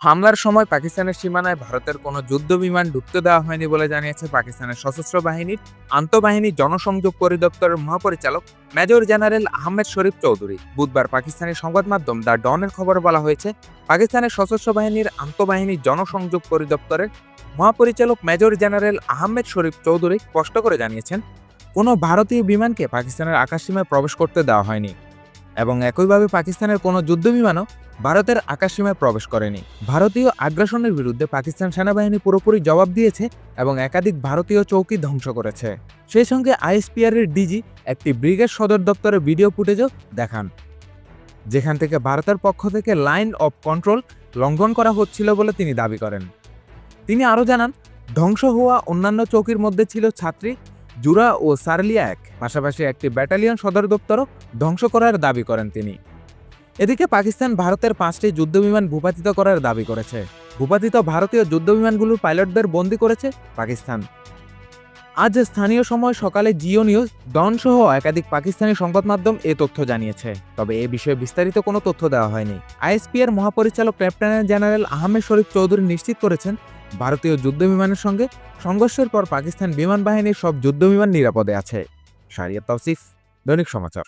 হামলার সময় পাকিস্তানের সীমানায় ভারতের কোনো যুদ্ধ বিমান ঢুকতে দেওয়া হয়নি বলে জানিয়েছে পাকিস্তানের সশস্ত্র বাহিনীর আন্তঃবাহিনী জনসংযোগ পরিদপ্তরের মহাপরিচালক মেজর জেনারেল আহমেদ শরীফ চৌধুরী। বুধবার পাকিস্তানি সংবাদ মাধ্যম দ্য ডনের খবরে বলা হয়েছে, পাকিস্তানের সশস্ত্র বাহিনীর আন্তঃবাহিনী জনসংযোগ পরিদপ্তরের মহাপরিচালক মেজর জেনারেল আহমেদ শরীফ চৌধুরী স্পষ্ট করে জানিয়েছেন, কোনো ভারতীয় বিমানকে পাকিস্তানের আকাশসীমায় প্রবেশ করতে দেওয়া হয়নি। এবং একইভাবে পাকিস্তানের কোনো যুদ্ধ বিমানও ভারতের আকাশসীমায় প্রবেশ করেনি। ভারতীয় আগ্রাসনের বিরুদ্ধে পাকিস্তান সেনাবাহিনী পুরোপুরি জবাব দিয়েছে এবং একাধিক ভারতীয় চৌকি ধ্বংস করেছে। সেই সঙ্গে আইএসপিআর এর ডিজি একটি ব্রিগেড সদর দপ্তরের ভিডিও ফুটেজও দেখান, যেখান থেকে ভারতের পক্ষ থেকে লাইন অফ কন্ট্রোল লঙ্ঘন করা হচ্ছিল বলে তিনি দাবি করেন। তিনি আরও জানান, ধ্বংস হওয়া অন্যান্য চৌকির মধ্যে ছিল ছাত্রী জুরা ও সারলিয়া এক, পাশাপাশি একটি ব্যাটালিয়ন সদর দপ্তরও ধ্বংস করার দাবি করেন তিনি। এদিকে পাকিস্তান ভারতের পাঁচটি যুদ্ধবিমান ভূপাতিত করার দাবি করেছে। ভূপাতিত ভারতীয় যুদ্ধবিমানগুলোর পাইলটদের বন্দী করেছে পাকিস্তান। আজ স্থানীয় সময় সকালে জিও নিউজ ডন সহ একাধিক পাকিস্তানি সংবাদ মাধ্যম এ তথ্য জানিয়েছে। তবে এ বিষয়ে বিস্তারিত কোনো তথ্য দেওয়া হয়নি। আইএসপি এর মহাপরিচালক লেফটেন্যান্ট জেনারেল আহমেদ শরীফ চৌধুরী নিশ্চিত করেছেন ভারতীয় যুদ্ধবিমানের সঙ্গে সংঘর্ষের পর পাকিস্তান বিমান বাহিনীর সব যুদ্ধবিমান নিরাপদে আছে। সারিয়া তৌসিফ, দৈনিক সমাচার।